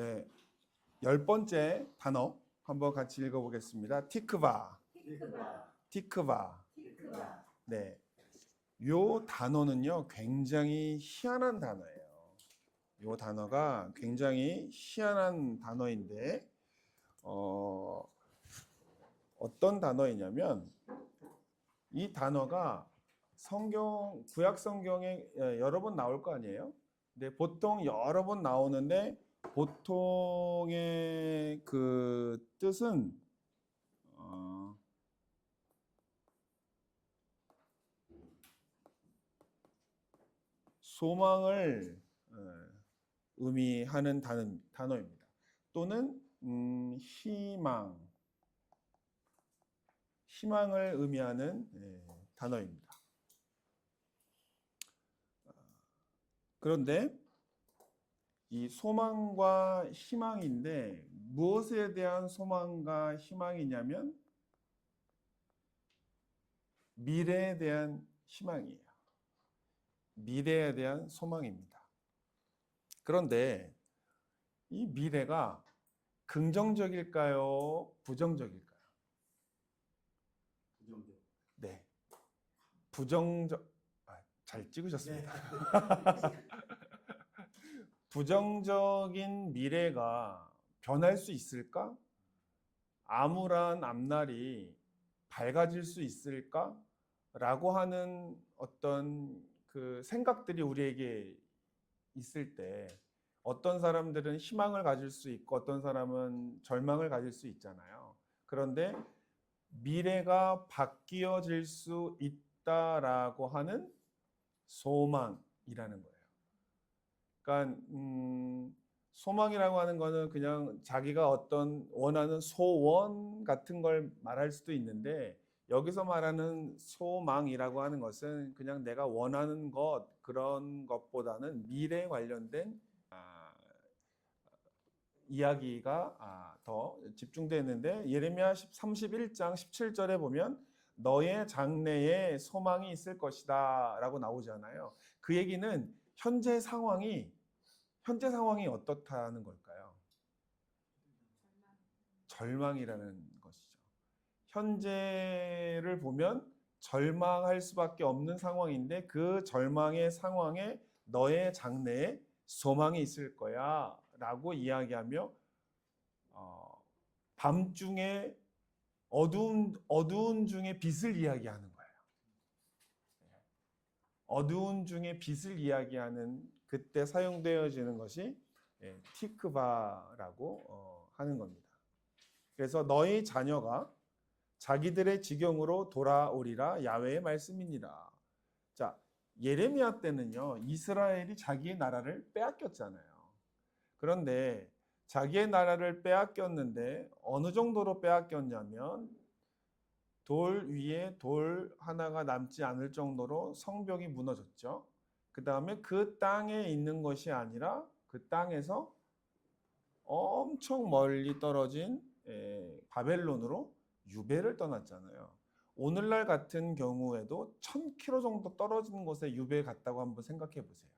네. 열 번째 단어 한번 같이 읽어보겠습니다. 티크바. 티크바, 티크바. 티크바, 네. 요 단어는요, 굉장히 희한한 단어예요. 요 단어가 굉장히 희한한 단어인데, 어, 어떤 단어이냐면, 이 단어가 성경, 구약 성경에 예, 여러 번 나올 거 아니에요? 근데 보통 여러 번 나오는데, 보통의 그 뜻은, 어, 소망을 어, 의미하는 단어, 단어 입니다. 또는 음, 희망, 희망을 의미하는 예, 단어입니다. 어, 그런데 이 소망과 희망인데 무엇에 대한 소망과 희망이냐면 미래에 대한 희망이에요. 미래에 대한 소망입니다. 그런데 이 미래가 긍정적일까요? 부정적일까요? 부정적. 네. 부정적, 아, 잘 찍으셨습니다. 부정적인 미래가 변할 수 있을까? 암울한 앞날이 밝아질 수 있을까? 라고 하는 어떤 그 생각들이 우리에게 있을 때 어떤 사람들은 희망을 가질 수 있고 어떤 사람은 절망을 가질 수 있잖아요. 그런데 미래가 바뀌어질 수 있다라고 하는 소망이라는 거예요. 그러니까 음, 소망이라고 하는 거는 그냥 자기가 어떤 원하는 소원 같은 걸 말할 수도 있는데 여기서 말하는 소망이라고 하는 것은 그냥 내가 원하는 것 그런 것보다는 미래에 관련된 아, 이야기가 아, 더 집중되어 있는데 예레미야 31장 17절에 보면 너의 장래에 소망이 있을 것이다 라고 나오잖아요. 그 얘기는 현재 상황이 현재 상황이 어떻다는 걸까요? 절망이라는 것이죠. 현재를 보면 절망할 수밖에 없는 상황인데 그 절망의 상황에 너의 장래에 소망이 있을 거야 라고 이야기하며 어, 밤중에 어두운 어두운 중에 빛을 이야기하는. 어두운 중에 빛을 이야기하는 그때 사용되어지는 것이 예, 티크바라고 어, 하는 겁니다. 그래서 너희 자녀가 자기들의 지경으로 돌아오리라 야외의 말씀이니라. 자, 예레미야 때는요. 이스라엘이 자기의 나라를 빼앗겼잖아요. 그런데 자기의 나라를 빼앗겼는데 어느 정도로 빼앗겼냐면 돌 위에 돌 하나가 남지 않을 정도로 성벽이 무너졌죠. 그 다음에 그 땅에 있는 것이 아니라 그 땅에서 엄청 멀리 떨어진 에, 바벨론으로 유배를 떠났잖아요. 오늘날 같은 경우에도 1000km 정도 떨어진 곳에 유배 갔다고 한번 생각해 보세요.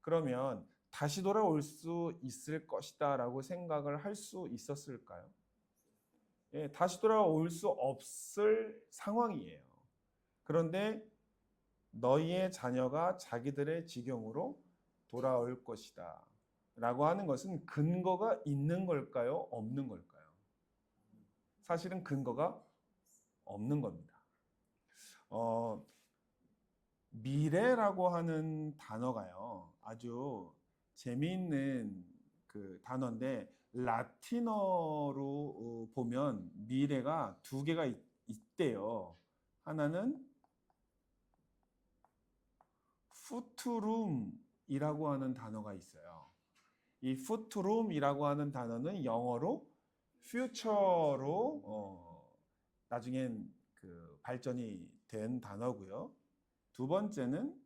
그러면 다시 돌아올 수 있을 것이다 라고 생각을 할 수 있었을까요? 예, 다시 돌아올 수 없을 상황이에요. 그런데 너희의 자녀가 자기들의 지경으로 돌아올 것이다. 라고 하는 것은 근거가 있는 걸까요? 없는 걸까요? 사실은 근거가 없는 겁니다. 어, 미래라고 하는 단어가요. 아주 재미있는 그 단어인데 라틴어로 어, 보면 미래가 두 개가 있, 있대요. 하나는 푸투룸이라고 하는 단어가 있어요. 이 푸투룸이라고 하는 단어는 영어로 future로 어, 나중엔 그 발전이 된 단어고요. 두 번째는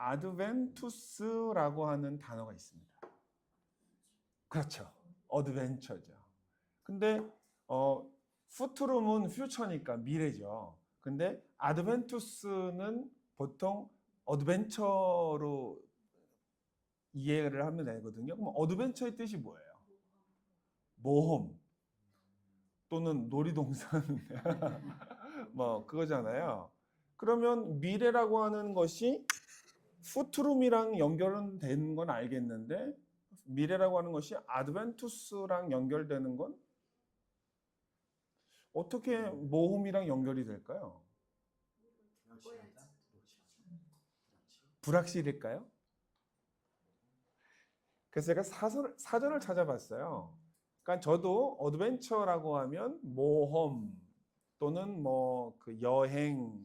아드벤투스라고 하는 단어가 있습니다. 그렇죠. 어드벤처죠. 근데 어 푸트룸은 퓨처니까 미래죠. 근데 아드벤투스는 보통 어드벤처로 이해를 하면 되거든요. 그럼 어드벤처의 뜻이 뭐예요? 모험 또는 놀이동산 뭐 그거잖아요. 그러면 미래라고 하는 것이 푸트룸이랑 연결은 되는 건 알겠는데 미래라고 하는 것이 아드벤투스랑 연결되는 건 어떻게 모험이랑 연결이 될까요? 불확실일까요? 그래서 제가 사설, 사전을 찾아봤어요. 그러니까 저도 어드벤처라고 하면 모험 또는 뭐 그 여행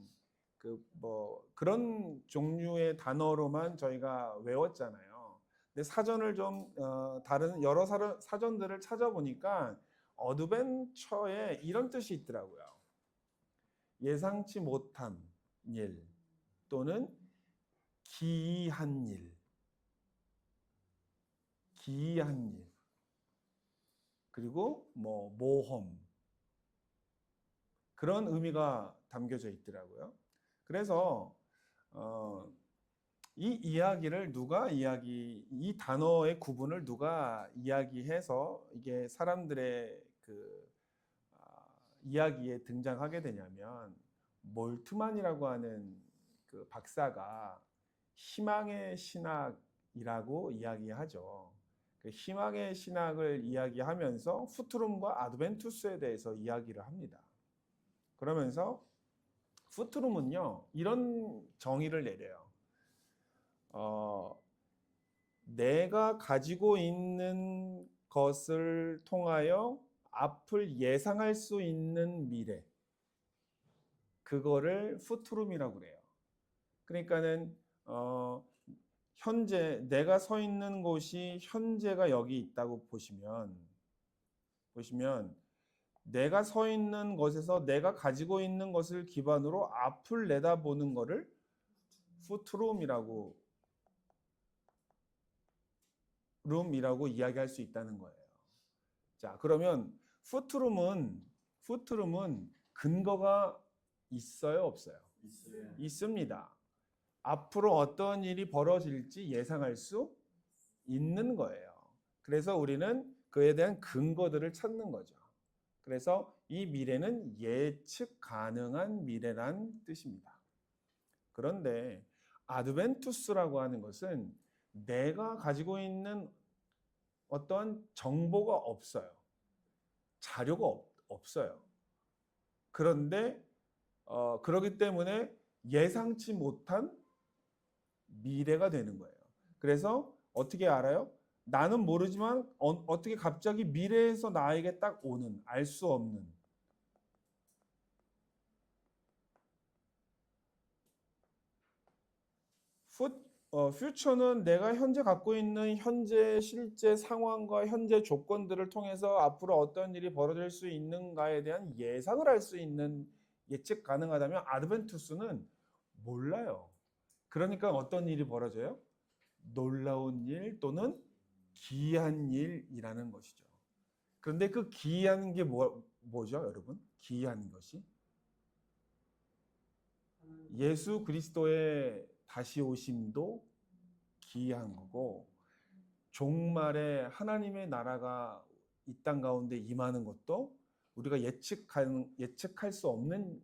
그 뭐 그런 종류의 단어로만 저희가 외웠잖아요. 근데 사전을 좀 어, 다른 여러 사, 사전들을 찾아보니까 어드벤처에 이런 뜻이 있더라고요. 예상치 못한 일 또는 기이한 일, 기이한 일, 그리고 뭐 모험 그런 의미가 담겨져 있더라고요. 그래서 어, 이 이야기를 누가 이야기, 이 단어의 구분을 누가 이야기해서 이게 사람들의 그 아, 이야기에 등장하게 되냐면 몰트만이라고 하는 그 박사가 희망의 신학이라고 이야기하죠. 그 희망의 신학을 이야기하면서 푸트룸과 아드벤투스에 대해서 이야기를 합니다. 그러면서 푸트룸은요 이런 정의를 내려요. 어, 내가 가지고 있는 것을 통하여 앞을 예상할 수 있는 미래 그거를 푸트룸이라고 그래요. 그러니까는 어, 현재 내가 서 있는 곳이 현재가 여기 있다고 보시면 보시면 내가 서 있는 것에서 내가 가지고 있는 것을 기반으로 앞을 내다보는 것을 푸트룸이라고 룸이라고 이야기할 수 있다는 거예요. 자, 그러면 푸트룸은 푸트룸은 근거가 있어요, 없어요? 있어요. 있습니다. 앞으로 어떤 일이 벌어질지 예상할 수 있는 거예요. 그래서 우리는 그에 대한 근거들을 찾는 거죠. 그래서 이 미래는 예측 가능한 미래란 뜻입니다. 그런데 아드벤투스라고 하는 것은 내가 가지고 있는 어떤 정보가 없어요. 자료가 없, 없어요. 그런데 어, 그러기 때문에 예상치 못한 미래가 되는 거예요. 그래서 어떻게 알아요? 나는 모르지만 어, 떻게 갑자기 미래에서 나에게 딱 오는 알 수 없는 푸, 어, 퓨처는 내가 현재 갖고 있는 현재 실제 상황과 현재 조건들을 통해서 앞으로 어떤 일이 벌어질 수 있는가에 대한 예상을 할 수 있는 예측 가능하다면 아드벤투스는 몰라요. 그러니까 어떤 일이 벌어져요? 놀라운 일 또는 기이한 일이라는 것이죠. 그런데 그 기이한 게 뭐, 뭐죠, 여러분? 기이한 것이 예수 그리스도의 다시 오심도 기이한 거고 종말에 하나님의 나라가 이 땅 가운데 임하는 것도 우리가 예측할, 예측할 수 없는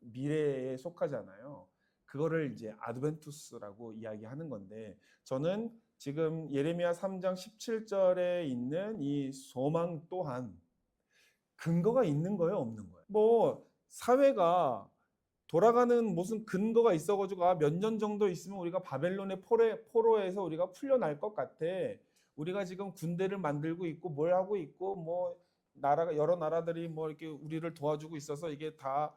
미래에 속하잖아요. 그거를 이제 아드벤투스라고 이야기하는 건데 저는 지금 예레미야 3장 17절에 있는 이 소망 또한 근거가 있는 거예요, 없는 거예요? 뭐 사회가 돌아가는 무슨 근거가 있어가지고 아, 몇 년 정도 있으면 우리가 바벨론의 포로에, 포로에서 우리가 풀려날 것 같아. 우리가 지금 군대를 만들고 있고 뭘 하고 있고 뭐 나라가 여러 나라들이 뭐 이렇게 우리를 도와주고 있어서 이게 다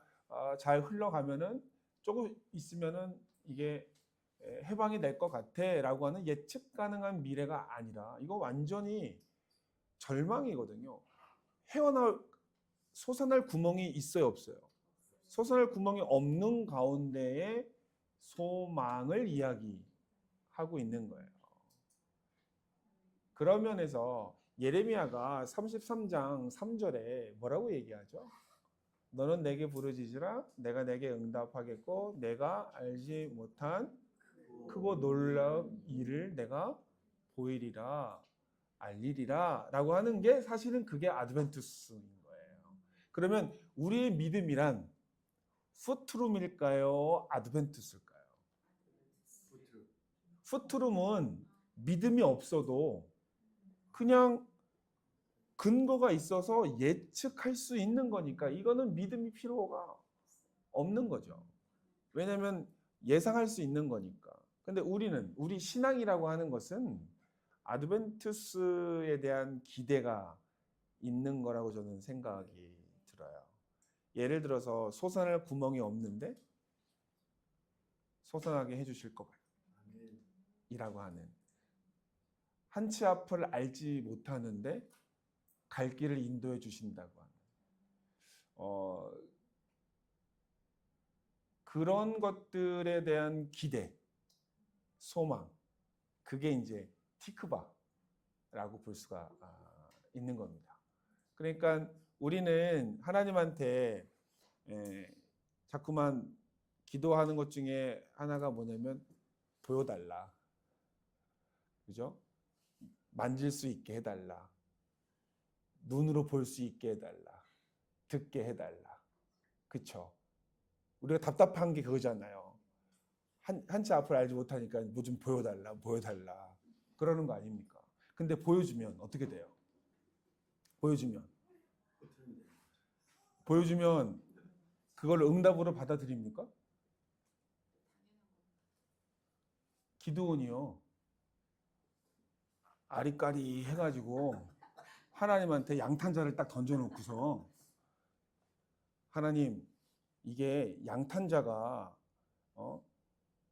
잘 흘러가면은 조금 있으면은 이게 해방이 될 것 같아라고 하는 예측 가능한 미래가 아니라 이거 완전히 절망이거든요. 헤어날 솟아날 구멍이 있어요, 없어요? 솟아날 구멍이 없는 가운데에 소망을 이야기하고 있는 거예요. 그런 면에서 예레미야가 33장 3절에 뭐라고 얘기하죠? 너는 내게 부르짖으라 내가 내게 응답하겠고 내가 알지 못한 크고 놀라운 일을 내가 보이리라 알리리라 라고 하는 게 사실은 그게 아드벤투스인 거예요. 그러면 우리의 믿음이란 푸트룸일까요? 아드벤투스일까요? 푸트룸은 믿음이 없어도 그냥 근거가 있어서 예측할 수 있는 거니까 이거는 믿음이 필요가 없는 거죠. 왜냐하면 예상할 수 있는 거니까. 근데 우리는 우리 신앙이라고 하는 것은 아드벤투스에 대한 기대가 있는 거라고 저는 생각이 들어요. 예를 들어서 솟아날 구멍이 없는데 솟아나게 해주실 것 이라고 하는 한치 앞을 알지 못하는데 갈 길을 인도해 주신다고 하는 어, 그런 것들에 대한 기대, 소망, 그게 이제 티크바라고 볼 수가 아, 있는 겁니다. 그러니까 우리는 하나님한테 에, 자꾸만 기도하는 것 중에 하나가 뭐냐면 보여달라. 그죠? 만질 수 있게 해달라. 눈으로 볼 수 있게 해달라. 듣게 해달라. 그쵸? 우리가 답답한 게 그거잖아요. 한, 한치 앞을 알지 못하니까 뭐 좀 보여달라, 보여달라. 그러는 거 아닙니까? 근데 보여주면 어떻게 돼요? 보여주면. 보여주면 그걸 응답으로 받아들입니까? 기도원이요. 아리까리 해가지고 하나님한테 양탄자를 딱 던져놓고서 하나님 이게 양탄자가 어?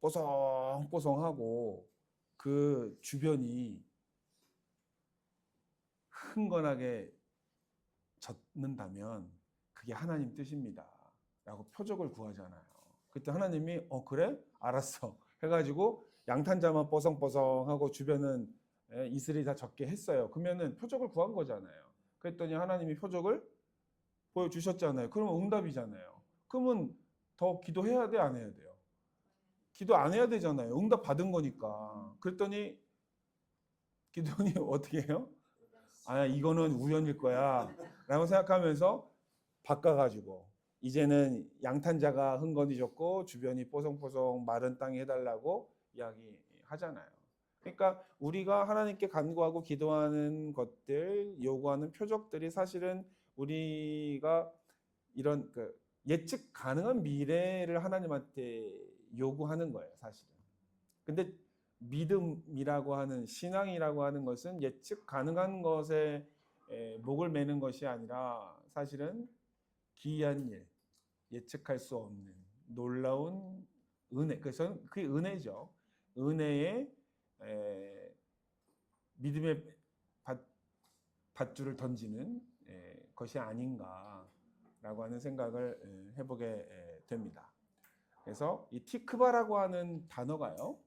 뽀송뽀송하고 그 주변이 흥건하게 젖는다면 그게 하나님 뜻입니다. 라고 표적을 구하잖아요. 그때 하나님이 어 그래? 알았어. 해가지고 양탄자만 뽀송뽀송하고 주변은 예, 이슬이 다 적게 했어요. 그러면은 표적을 구한 거잖아요. 그랬더니 하나님이 표적을 보여주셨잖아요. 그러면 응답이잖아요. 그러면 더 기도해야 돼, 안 해야 돼요? 기도 안 해야 되잖아요. 응답 받은 거니까. 그랬더니 기도니 어떻게 해요? 아, 이거는 우연일 거야. 라고 생각하면서 바꿔가지고 이제는 양탄자가 흥건해졌고 주변이 뽀송뽀송 마른 땅이 해달라고 이야기하잖아요. 그러니까 우리가 하나님께 간구하고 기도하는 것들, 요구하는 표적들이 사실은 우리가 이런 그 예측 가능한 미래를 하나님한테 요구하는 거예요, 사실은. 근데 믿음이라고 하는 신앙이라고 하는 것은 예측 가능한 것에 에, 목을 매는 것이 아니라 사실은 기이한 일, 예측할 수 없는 놀라운 은혜. 그래서 그게 은혜죠. 은혜의 에, 믿음의 밧, 밧줄을 던지는 에, 것이 아닌가라고 하는 생각을 에, 해보게 에, 됩니다. 그래서 이 티크바라고 하는 단어가요.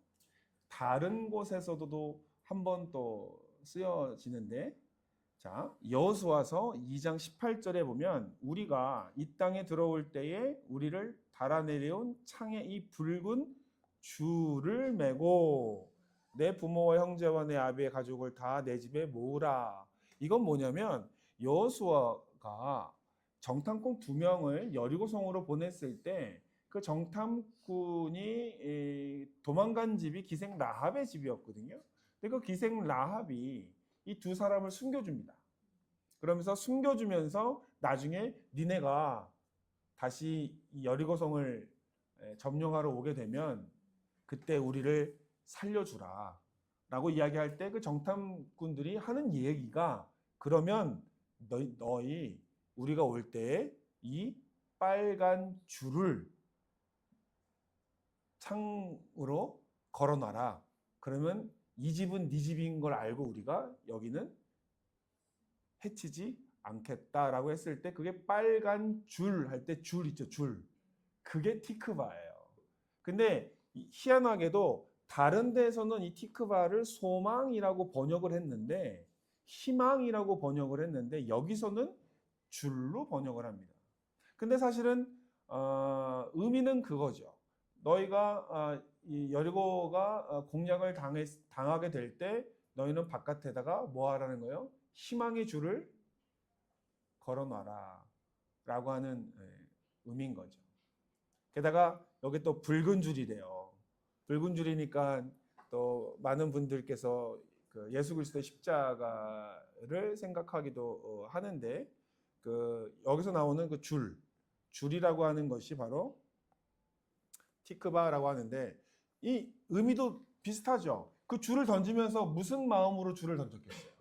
다른 곳에서도 한 번 또 쓰여지는데 자, 여수와서 2장 18절에 보면 우리가 이 땅에 들어올 때에 우리를 달아내려온 창에 이 붉은 줄을 메고 내 부모와 형제와 내 아비의 가족을 다 내 집에 모으라. 이건 뭐냐면 여수아가 정탐꾼 두 명을 여리고성으로 보냈을 때 그 정탐꾼이 도망간 집이 기생 라합의 집이었거든요. 근데 그 기생 라합이 이 두 사람을 숨겨줍니다. 그러면서 숨겨주면서 나중에 니네가 다시 여리고성을 점령하러 오게 되면 그때 우리를 살려주라. 라고 이야기할 때 그 정탐꾼들이 하는 얘기가 그러면 너희, 너희 우리가 올 때 이 빨간 줄을 창으로 걸어놔라. 그러면 이 집은 네 집인 걸 알고 우리가 여기는 해치지 않겠다라고 했을 때 그게 빨간 줄 할 때 줄 있죠 줄 그게 티크바예요. 근데 희한하게도 다른 데서는 이 티크바를 소망이라고 번역을 했는데 희망이라고 번역을 했는데 여기서는 줄로 번역을 합니다. 근데 사실은 어, 의미는 그거죠. 너희가 어, 이 여리고가 어, 공략을 당했, 당하게 될 때 너희는 바깥에다가 뭐 하라는 거예요? 희망의 줄을 걸어 놔라. 라고 하는 예, 의미인 거죠. 게다가 여기 또 붉은 줄이래요. 붉은 줄이니까 또 많은 분들께서 그 예수 그리스도의 십자가를 생각하기도 어, 하는데 그 여기서 나오는 그 줄, 줄이라고 하는 것이 바로 티크바라고 하는데 이 의미도 비슷하죠. 그 줄을 던지면서 무슨 마음으로 줄을 던졌겠어요?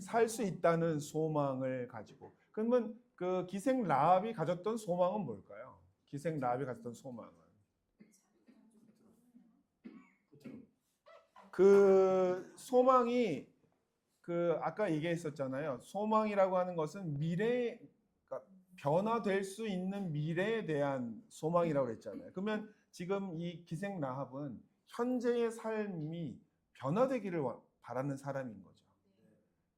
살 수 있다는 소망을 가지고. 그러면 그 기생 라합이 가졌던 소망은 뭘까요? 기생 라합이 가졌던 소망은 그 소망이 그 아까 얘기했었잖아요. 소망이라고 하는 것은 미래 변화될 수 있는 미래에 대한 소망이라고 했잖아요. 그러면 지금 이 기생 라합은 현재의 삶이 변화되기를 원- 바라는 사람인 거죠.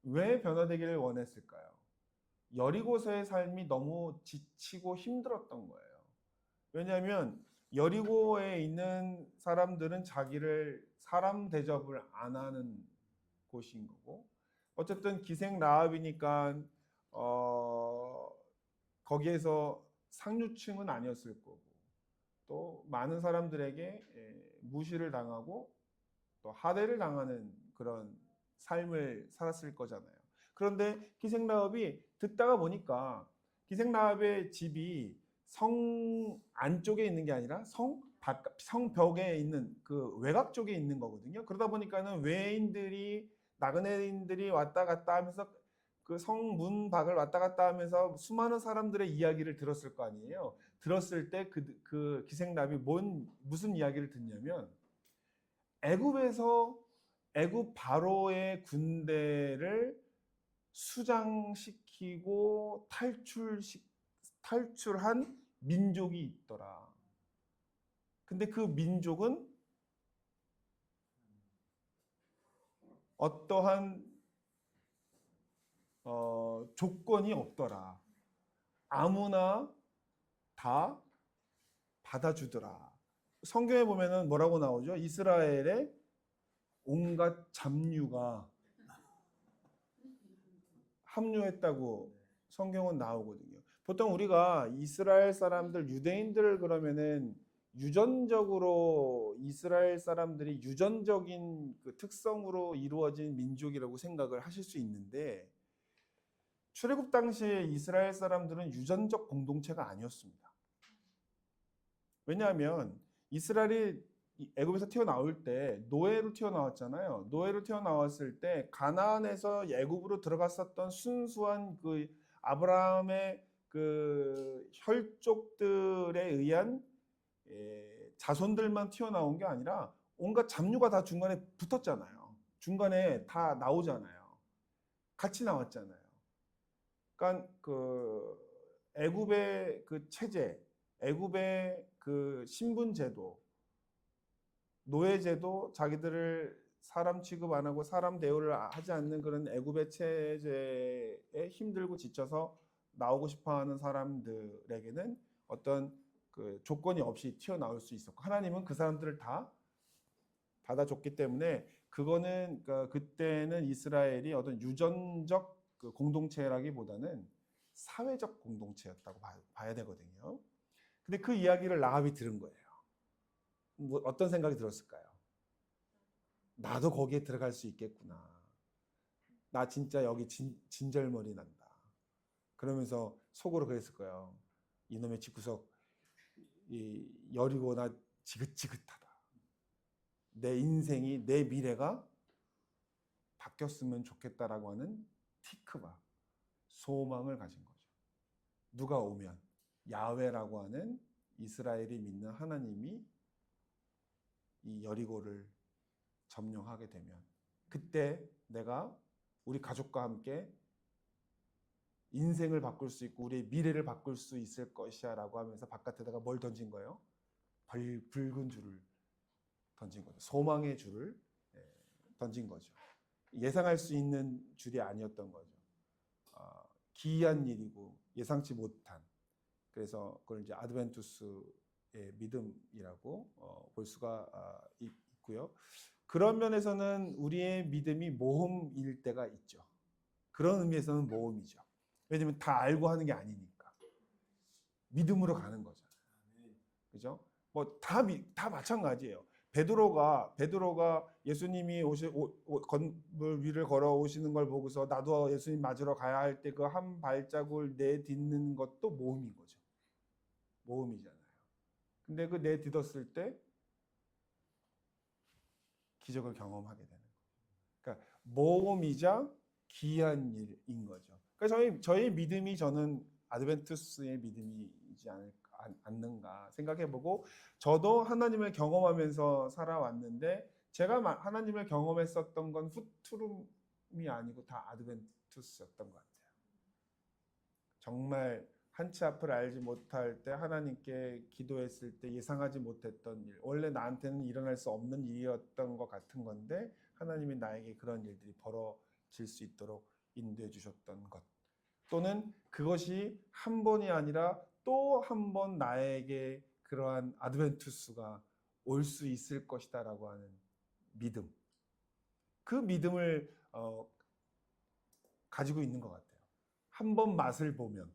왜 변화되기를 원했을까요? 여리고서의 삶이 너무 지치고 힘들었던 거예요. 왜냐하면 여리고에 있는 사람들은 자기를 사람 대접을 안 하는 곳인 거고, 어쨌든 기생 라합이니까 어, 거기에서 상류층은 아니었을 거고, 또 많은 사람들에게 예, 무시를 당하고 또 하대를 당하는 그런 삶을 살았을 거잖아요. 그런데 기생라합이 듣다가 보니까 기생라합의 집이 성 안쪽에 있는 게 아니라 성 바깥 성벽에 있는 그 외곽 쪽에 있는 거거든요. 그러다 보니까는 외인들이 나그네인들이 왔다 갔다 하면서 그 성문 밖을 왔다 갔다 하면서 수많은 사람들의 이야기를 들었을 거 아니에요. 들었을 때 그 그 기생라합이 뭔 무슨 이야기를 듣냐면 애굽에서 애굽 바로의 군대를 수장시키고 탈출시 탈출한 민족이 있더라. 근데 그 민족은 어떠한 어, 조건이 없더라. 아무나 다 받아주더라. 성경에 보면은 뭐라고 나오죠? 이스라엘의 온갖 잡류가 합류했다고 성경은 나오거든요. 보통 우리가 이스라엘 사람들, 유대인들을 그러면은 유전적으로 이스라엘 사람들이 유전적인 그 특성으로 이루어진 민족이라고 생각을 하실 수 있는데 출애굽 당시에 이스라엘 사람들은 유전적 공동체가 아니었습니다. 왜냐하면 이스라엘이 이 애굽에서 튀어나올 때 노예로 튀어나왔잖아요. 노예로 튀어나왔을 때 가나안에서 애굽으로 들어갔었던 순수한 그 아브라함의 그 혈족들에 의한 예, 자손들만 튀어나온 게 아니라 온갖 잡류가 다 중간에 붙었잖아요. 중간에 다 나오잖아요. 같이 나왔잖아요. 그러니까 그 애굽의 그 체제, 애굽의 그 신분 제도, 노예 제도, 자기들을 사람 취급 안 하고 사람 대우를 하지 않는 그런 애굽의 체제에 힘들고 지쳐서 나오고 싶어하는 사람들에게는 어떤 그 조건이 없이 튀어나올 수 있었고 하나님은 그 사람들을 다 받아줬기 때문에 그거는 그러니까 그때는 이스라엘이 어떤 유전적 그 공동체라기보다는 사회적 공동체였다고 봐- 봐야 되거든요. 근데 그 이야기를 라합이 들은 거예요. 뭐 어떤 생각이 들었을까요? 나도 거기에 들어갈 수 있겠구나. 나 진짜 여기 진, 진절머리 난다. 그러면서 속으로 그랬을 거예요. 이놈의 집구석 이 여리고 나 지긋지긋하다. 내 인생이 내 미래가 바뀌었으면 좋겠다라고 하는 티크바 소망을 가진 거죠. 누가 오면 야훼라고 하는 이스라엘이 믿는 하나님이 이 여리고를 점령하게 되면 그때 내가 우리 가족과 함께 인생을 바꿀 수 있고 우리의 미래를 바꿀 수 있을 것이야라고 하면서 바깥에다가 뭘 던진 거예요? 벌, 붉은 줄을 던진 거죠. 소망의 줄을 예, 던진 거죠. 예상할 수 있는 줄이 아니었던 거죠. 아, 기이한 일이고 예상치 못한 그래서 그걸 이제 아드벤투스의 믿음이라고 어, 볼 수가 아, 있- 있고요. 그런 면에서는 우리의 믿음이 모험일 때가 있죠. 그런 의미에서는 모험이죠. 왜냐면 다 알고 하는 게 아니니까. 믿음으로 가는 거잖아요. 그죠? 뭐 다 다 마찬가지예요. 베드로가 베드로가 예수님이 오시 오, 오- 건물 위를 걸어 오시는 걸 보고서 나도 예수님 맞으러 가야 할 때 그 한 발자국을 내딛는 것도 모험인 거죠. 모험이잖아요. 근데 그 내딛었을 때 기적을 경험하게 되는 거예요. 그러니까 모험이자 귀한 일인 거죠. 그러니까 저희 저희 믿음이 저는 아드벤투스의 믿음이지 않을, 않- 않는가 생각해보고 저도 하나님을 경험하면서 살아왔는데 제가 마- 하나님을 경험했었던 건 후투룸이 아니고 다 아드벤투스였던 것 같아요. 정말 한치 앞을 알지 못할 때 하나님께 기도했을 때 예상하지 못했던 일, 원래 나한테는 일어날 수 없는 일이었던 것 같은 건데 하나님이 나에게 그런 일들이 벌어질 수 있도록 인도해 주셨던 것. 또는 그것이 한 번이 아니라 또 한 번 나에게 그러한 아드벤투스가 올 수 있을 것이다 라고 하는 믿음. 그 믿음을 어, 가지고 있는 것 같아요. 한 번 맛을 보면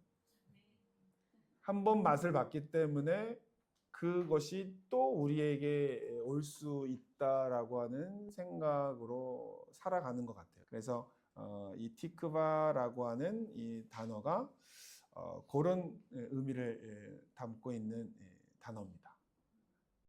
한 번 맛을 봤기 때문에 그것이 또 우리에게 올 수 있다라고 하는 생각으로 살아가는 것 같아요. 그래서 어, 이 티크바라고 하는 이 단어가 어, 그런 예, 의미를 예, 담고 있는 예, 단어입니다.